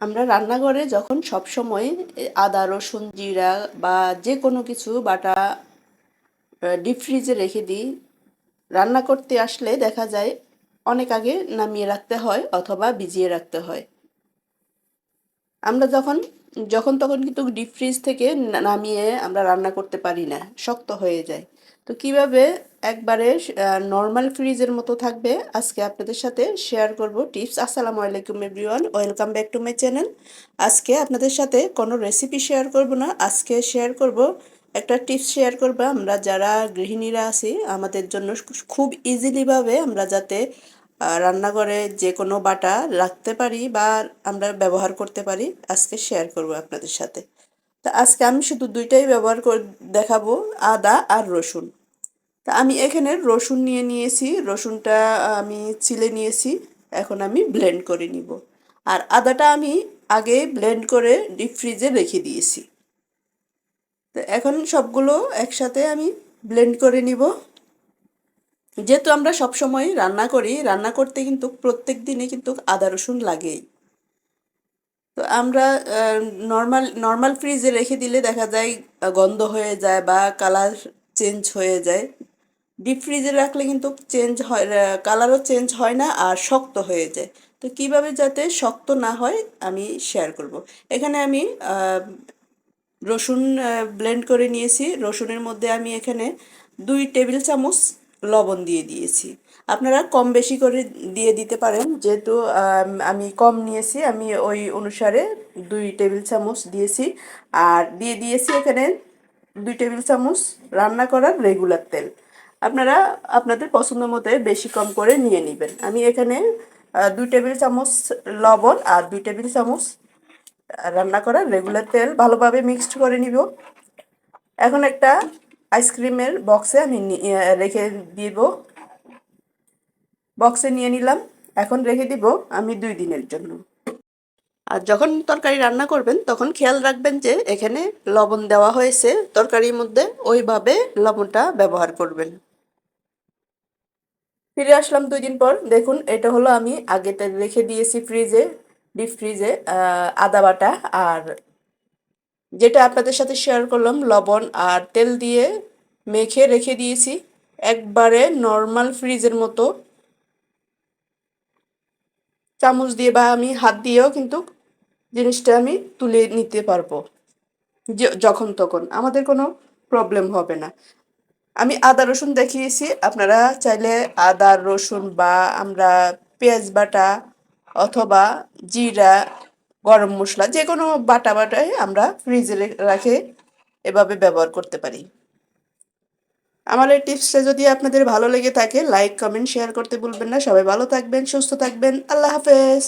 আমরা রান্নাঘরে যখন সবসময় আদা, রসুন, জিরা বা যে কোনো কিছু, বাটা ডিপ ফ্রিজে রেখে দিই। রান্না করতে আসলে দেখা যায় অনেক আগে নামিয়ে রাখতে হয় অথবা ভিজিয়ে রাখতে হয়। আমরা যখন যখন তখন কিন্তু ডিপ ফ্রিজ থেকে নামিয়ে আমরা রান্না করতে পারি না, শক্ত হয়ে যায়। তো কীভাবে একবারে নর্মাল ফ্রিজের মতো থাকবে আজকে আপনাদের সাথে শেয়ার করব টিপস আসসালামু আলাইকুম everyone welcome back to my channel আজকে আপনাদের সাথে কোনো রেসিপি শেয়ার করব না, আজকে শেয়ার করব একটা টিপস শেয়ার করব আমরা যারা গৃহিণীরা আছি, আমাদের জন্য খুব ইজিলিভাবে আমরা যাতে রান্নাঘরে যে কোনো বাটা রাখতে পারি বা আমরা ব্যবহার করতে পারি, আজকে শেয়ার করব আপনাদের সাথে। তা আজকে আমি শুধু দুইটাই ব্যবহার করে, দেখাবো, আদা আর রসুন। তা আমি এখানে রসুন নিয়ে নিয়েছি, রসুনটা আমি ছিলে নিয়েছি, এখন আমি ব্লেন্ড করে নিব। আর আদাটা আমি আগে ব্লেন্ড করে ডিপ ফ্রিজে রেখে দিয়েছি। তো এখন সবগুলো একসাথে আমি ব্লেন্ড করে নিব। যেহেতু আমরা সব সময় রান্না করি, রান্না করতে কিন্তু প্রত্যেক দিনে কিন্তু আদা, রসুন লাগেই। তো আমরা নর্মাল নর্মাল ফ্রিজে রেখে দিলে দেখা যায় গন্ধ হয়ে যায় বা কালার চেঞ্জ হয়ে যায়। ডিপ ফ্রিজে রাখলে কিন্তু চেঞ্জ হয় কালারও চেঞ্জ হয় না আর শক্ত হয়ে যায়। তো কীভাবে যাতে শক্ত না হয় আমি শেয়ার করব। এখানে আমি রসুন ব্লেন্ড করে নিয়েছি। রসুনের মধ্যে আমি এখানে দুই টেবিল চামচ লবণ দিয়ে দিয়েছি। আপনারা কম বেশি করে দিয়ে দিতে পারেন। যেহেতু, আমি কম নিয়েছি, আমি ওই অনুসারে দুই টেবিল চামচ দিয়েছি। আর দিয়ে দিয়েছি এখানে দুই টেবিল চামচ রান্না করার রেগুলার তেল। আপনারা আপনাদের পছন্দ মতো বেশি কম করে নিয়ে নেবেন। আমি এখানে দুই টেবিল চামচ লবণ আর দুই টেবিল চামচ রান্না করা রেগুলার তেল ভালোভাবে মিক্সড করে নিব। এখন একটা আইসক্রিমের বক্সে আমি রেখে দিব। বক্সে নিয়ে নিলাম। এখন রেখে দিব আমি দুই দিনের জন্য। আর যখন তরকারি রান্না করবেন, তখন খেয়াল রাখবেন যে এখানে লবণ দেওয়া হয়েছে। তরকারির মধ্যে ওইভাবে লবণটা ব্যবহার করবেন। ফিরে আসলাম দুই দিন পর। দেখুন, এটা হলো আমি আগেতে রেখে দিয়েছি ফ্রিজে ডিপ ফ্রিজে আদা বাটা আর যেটা আপনাদের সাথে শেয়ার করলাম, লবণ আর তেল দিয়ে মেখে রেখে দিয়েছি। একবারে নর্মাল ফ্রিজের মতো। চামচ দিয়ে বা আমি হাত দিয়েও কিন্তু জিনিসটা আমি তুলে নিতে পারব যখন, তখন। আমাদের কোনো প্রবলেম হবে না। আমি আদা রসুন দেখিয়েছি। আপনারা চাইলে আদা রসুন বা আমরা পেঁয়াজ বাটা অথবা জিরা, গরম মশলা যে কোনো বাটা বাটায় আমরা ফ্রিজে রাখে এভাবে ব্যবহার করতে পারি। আমার এই টিপসটা যদি আপনাদের ভালো লেগে থাকে লাইক কমেন্ট শেয়ার করতে ভুলবেন না। সবাই ভালো থাকবেন, সুস্থ থাকবেন। আল্লাহ হাফেজ।